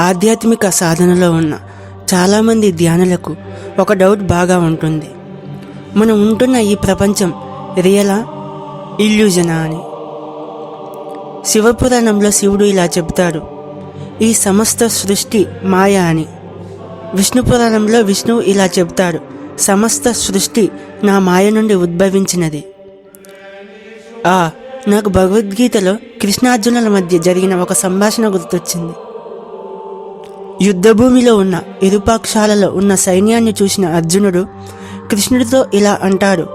ఆధ్యాత్మిక సాధనలో ఉన్న చాలామంది ధ్యానులకు ఒక డౌట్ బాగా ఉంటుంది. మనం ఉంటున్న ఈ ప్రపంచం రియలా? ఇల్యూజనా అని. శివపురాణంలో శివుడు ఇలా చెబుతాడు ఈ సమస్త సృష్టి మాయ అని. విష్ణు పురాణంలో విష్ణువు ఇలా చెబుతాడు సమస్త సృష్టి నా మాయ నుండి ఉద్భవించినది. ఆ నాకు భగవద్గీతలో కృష్ణార్జునుల మధ్య జరిగిన ఒక సంభాషణ గుర్తొచ్చింది. యుద్ధభూమిలో ఉన్న ఇరుపాక్షాలలో ఉన్న సైన్యాన్ని చూసిన అర్జునుడు కృష్ణుడితో ఇలా అంటాడు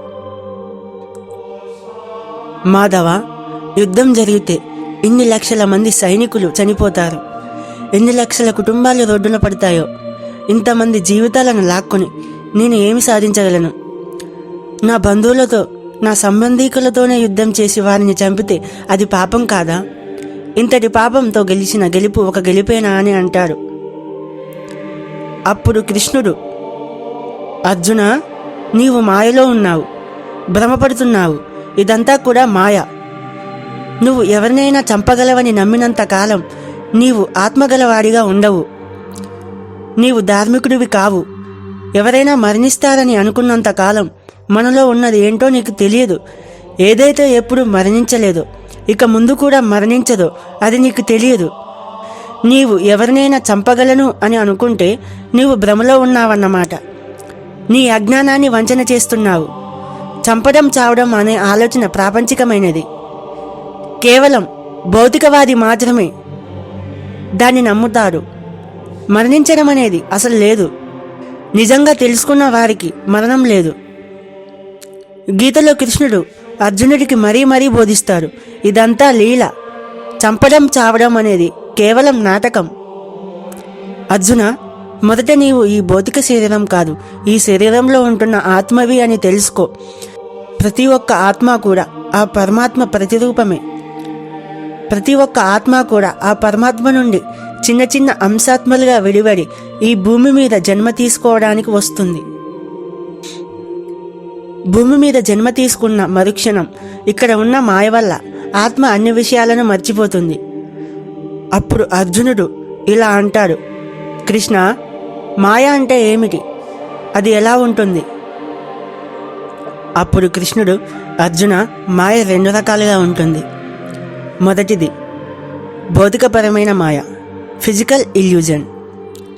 మాధవ యుద్ధం జరిగితే ఇన్ని లక్షల మంది సైనికులు చనిపోతారు. ఎన్ని లక్షల కుటుంబాలు రోడ్డున పడతాయో ఇంతమంది జీవితాలను లాక్కొని నేను ఏమి సాధించగలను? నా బంధువులతో నా సంబంధీకులతోనే యుద్ధం చేసి వారిని చంపితే అది పాపం కాదా? ఇంతటి పాపంతో గెలిచిన గెలుపు ఒక గెలిపేనా అని అంటాడు అప్పుడు కృష్ణుడు అర్జున నీవు మాయలో ఉన్నావు భ్రమపడుతున్నావు ఇదంతా కూడా మాయ. నువ్వు ఎవరినైనా చంపగలవని నమ్మినంత కాలం నీవు ఆత్మగలవాడిగా ఉండవు. నీవు ధార్మికుడివి కావు. ఎవరైనా మరణిస్తారని అనుకున్నంత కాలం మనలో ఉన్నది ఏంటో నీకు తెలియదు. ఏదైతే ఎప్పుడు మరణించలేదో ఇక ముందు కూడా మరణించదో అది నీకు తెలియదు. నీవు ఎవరినైనా చంపగలను అని అనుకుంటే నీవు భ్రమలో ఉన్నావన్నమాట. నీ అజ్ఞానాన్ని వంచన చేస్తున్నావు. చంపడం చావడం అనే ఆలోచన ప్రాపంచికమైనది. కేవలం భౌతికవాది మాత్రమే దాన్ని నమ్ముతాడు మరణించడం అనేది అసలు లేదు. నిజంగా తెలుసుకున్న వారికి మరణం లేదు. గీతలో కృష్ణుడు అర్జునుడికి మరీ మరీ బోధిస్తాడు ఇదంతా లీల. చంపడం చావడం అనేది కేవలం నాటకం. అర్జున మొదట నీవు ఈ భౌతిక శరీరం కాదు ఈ శరీరంలో ఉంటున్న ఆత్మవి అని తెలుసుకో. ప్రతి ఒక్క ఆత్మ కూడా ఆ పరమాత్మ ప్రతిరూపమే. ప్రతి ఒక్క ఆత్మ కూడా ఆ పరమాత్మ నుండి చిన్న చిన్న అంశాత్మలుగా విడివడి ఈ భూమి మీద జన్మ తీసుకోవడానికి వస్తుంది. భూమి మీద జన్మ తీసుకున్న మరుక్షణం ఇక్కడ ఉన్న మాయ వల్ల ఆత్మ అన్ని విషయాలను మర్చిపోతుంది. అప్పుడు అర్జునుడు ఇలా అంటాడు కృష్ణ మాయ అంటే ఏమిటి? అది ఎలా ఉంటుంది? అప్పుడు కృష్ణుడు అర్జున మాయ రెండు రకాలుగా ఉంటుంది. మొదటిది భౌతికపరమైన మాయ ఫిజికల్ ఇల్యూజన్.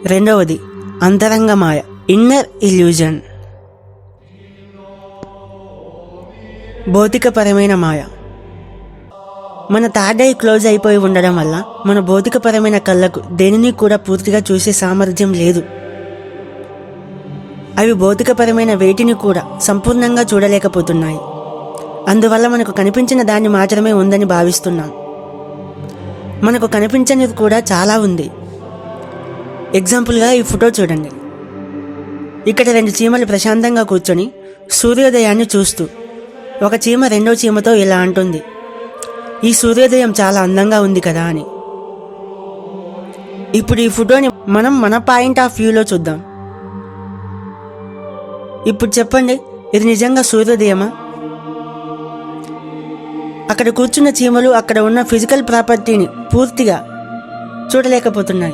రెండవది అంతరంగ మాయ ఇన్నర్ ఇల్యూజన్. భౌతికపరమైన మాయ మన థర్డ్ ఐ క్లోజ్ అయిపోయి ఉండడం వల్ల మన భౌతికపరమైన కళ్ళకు దేనిని కూడా పూర్తిగా చూసే సామర్థ్యం లేదు. అవి భౌతికపరమైన వేటిని కూడా సంపూర్ణంగా చూడలేకపోతున్నాయి. అందువల్ల మనకు కనిపించిన దాన్ని మాత్రమే ఉందని భావిస్తున్నాం. మనకు కనిపించనిది కూడా చాలా ఉంది. ఎగ్జాంపుల్గా ఈ ఫోటో చూడండి. ఇక్కడ రెండు చీమలు ప్రశాంతంగా కూర్చొని సూర్యోదయాన్ని చూస్తూ ఒక చీమ రెండో చీమతో ఇలా అంటుంది. ఈ సూర్యోదయం చాలా అందంగా ఉంది కదా అని. ఇప్పుడు ఈ ఫోటోని మనం మన పాయింట్ ఆఫ్ వ్యూలో చూద్దాం. ఇప్పుడు చెప్పండి ఇది నిజంగా సూర్యోదయమా? అక్కడ కూర్చున్న చీమలు అక్కడ ఉన్న ఫిజికల్ ప్రాపర్టీని పూర్తిగా చూడలేకపోతున్నాయి.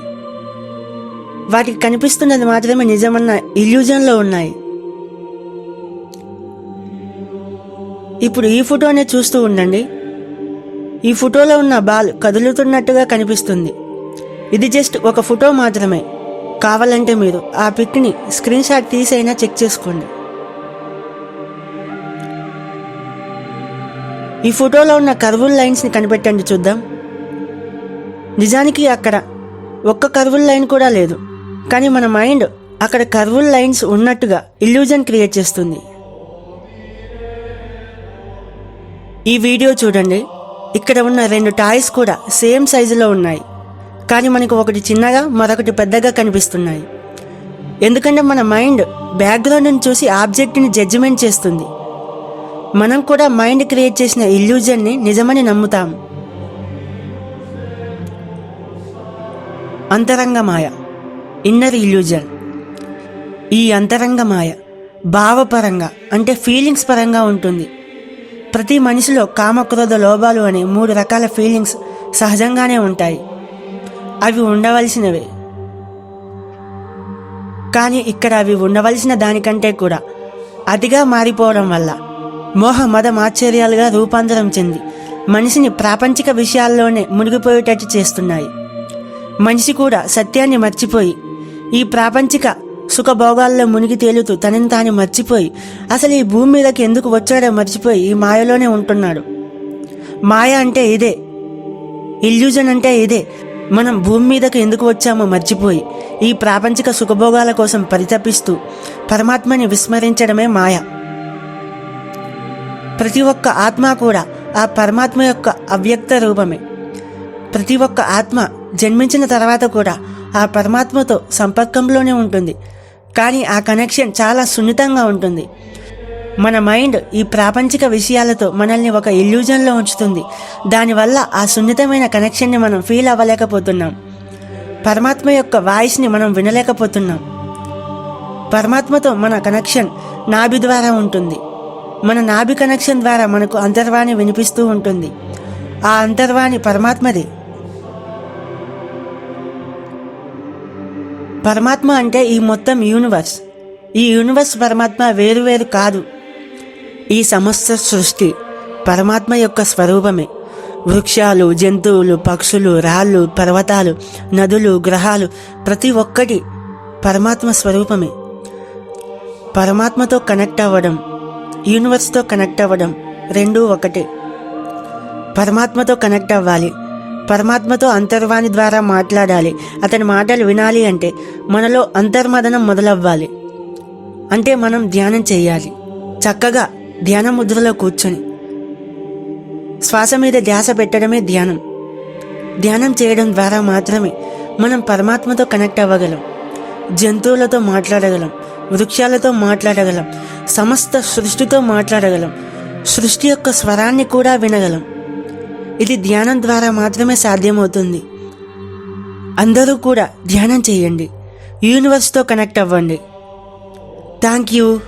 వాటికి కనిపిస్తున్నది మాత్రమే నిజమన్న ఇల్యూజన్లో ఉన్నాయి. ఇప్పుడు ఈ ఫోటోనే చూస్తూ ఉండండి. ఈ ఫోటోలో ఉన్న బాల్ కదులుతున్నట్టుగా కనిపిస్తుంది. ఇది జస్ట్ ఒక ఫోటో మాత్రమే. కావాలంటే మీరు ఆ పిక్ని స్క్రీన్ షాట్ తీసైనా చెక్ చేసుకోండి. ఈ ఫోటోలో ఉన్న కర్వుల్ లైన్స్ని కనిపెట్టండి చూద్దాం. నిజానికి అక్కడ ఒక్క కర్వుల్ లైన్ కూడా లేదు. కానీ మన మైండ్ అక్కడ కర్వుల్ లైన్స్ ఉన్నట్టుగా ఇల్యూజన్ క్రియేట్ చేస్తుంది. ఈ వీడియో చూడండి. ఇక్కడ ఉన్న రెండు టాయ్స్ కూడా సేమ్ సైజులో ఉన్నాయి. కానీ మనకు ఒకటి చిన్నగా మరొకటి పెద్దగా కనిపిస్తున్నాయి. ఎందుకంటే మన మైండ్ బ్యాక్గ్రౌండ్ని చూసి ఆబ్జెక్ట్ని జడ్జిమెంట్ చేస్తుంది. మనం కూడా మైండ్ క్రియేట్ చేసిన ఇల్యూజన్ని నిజమని నమ్ముతాం. అంతరంగ మాయ ఇన్నర్ ఇల్యూజన్. ఈ అంతరంగ మాయ భావపరంగా అంటే ఫీలింగ్స్ పరంగా ఉంటుంది. ప్రతి మనిషిలో కామక్రోధ లోభాలు అనే మూడు రకాల ఫీలింగ్స్ సహజంగానే ఉంటాయి. అవి ఉండవలసినవే. కానీ ఇక్కడ అవి ఉండవలసిన దానికంటే కూడా అతిగా మారిపోవడం వల్ల మోహ మద ఆశ్చర్యాలుగా రూపాంతరం చెంది మనిషిని ప్రాపంచిక విషయాల్లోనే మునిగిపోయేటట్టు చేస్తున్నాయి. మనిషి కూడా సత్యాన్ని మర్చిపోయి ఈ ప్రాపంచిక సుఖభోగాల్లో మునిగి తేలుతూ తనని తాను మర్చిపోయి అసలు ఈ భూమి మీదకి ఎందుకు వచ్చాడో మర్చిపోయి ఈ మాయలోనే ఉంటున్నాడు. మాయ అంటే ఇదే. ఇల్యూజన్ అంటే ఇదే. మనం భూమి మీదకు ఎందుకు వచ్చామో మర్చిపోయి ఈ ప్రాపంచిక సుఖభోగాల కోసం పరితపిస్తూ పరమాత్మని విస్మరించడమే మాయ. ప్రతి ఒక్క ఆత్మ కూడా ఆ పరమాత్మ యొక్క అవ్యక్త రూపమే. ప్రతి ఒక్క ఆత్మ జన్మించిన తర్వాత కూడా ఆ పరమాత్మతో సంపర్కంలోనే ఉంటుంది. కానీ ఆ కనెక్షన్ చాలా సున్నితంగా ఉంటుంది. మన మైండ్ ఈ ప్రాపంచిక విషయాలతో మనల్ని ఒక ఇల్యూజన్లో ఉంచుతుంది. దానివల్ల ఆ సున్నితమైన కనెక్షన్ని మనం ఫీల్ అవ్వలేకపోతున్నాం. పరమాత్మ యొక్క వాయిస్ని మనం వినలేకపోతున్నాం. పరమాత్మతో మన కనెక్షన్ నాభి ద్వారా ఉంటుంది. మన నాభి కనెక్షన్ ద్వారా మనకు అంతర్వాణి వినిపిస్తూ ఉంటుంది. ఆ అంతర్వాణి పరమాత్మది. పరమాత్మ అంటే ఈ మొత్తం యూనివర్స్ ఈ యూనివర్స్ పరమాత్మ వేరువేరు కాదు. ఈ సమస్త సృష్టి పరమాత్మ యొక్క స్వరూపమే. వృక్షాలు జంతువులు పక్షులు రాళ్ళు పర్వతాలు నదులు గ్రహాలు ప్రతి ఒక్కటి పరమాత్మ స్వరూపమే. పరమాత్మతో కనెక్ట్ అవ్వడం యూనివర్స్తో కనెక్ట్ అవ్వడం రెండూ ఒకటే. పరమాత్మతో కనెక్ట్ అవ్వాలి. పరమాత్మతో అంతర్వాణి ద్వారా మాట్లాడాలి. అతని మాటలు వినాలి అంటే మనలో అంతర్మదనం మొదలవ్వాలి. అంటే మనం ధ్యానం చేయాలి. చక్కగా ధ్యాన ముద్రలో కూర్చొని శ్వాస మీద ధ్యాస పెట్టడమే ధ్యానం. ధ్యానం చేయడం ద్వారా మాత్రమే మనం పరమాత్మతో కనెక్ట్ అవ్వగలం. జంతువులతో మాట్లాడగలం. వృక్షాలతో మాట్లాడగలం. సమస్త సృష్టితో మాట్లాడగలం. సృష్టి యొక్క స్వరాన్ని కూడా వినగలం. ఇది ధ్యానం ద్వారా మాత్రమే సాధ్యమవుతుంది. అందరూ కూడా ధ్యానం చేయండి. యూనివర్స్తో కనెక్ట్ అవ్వండి. Thank you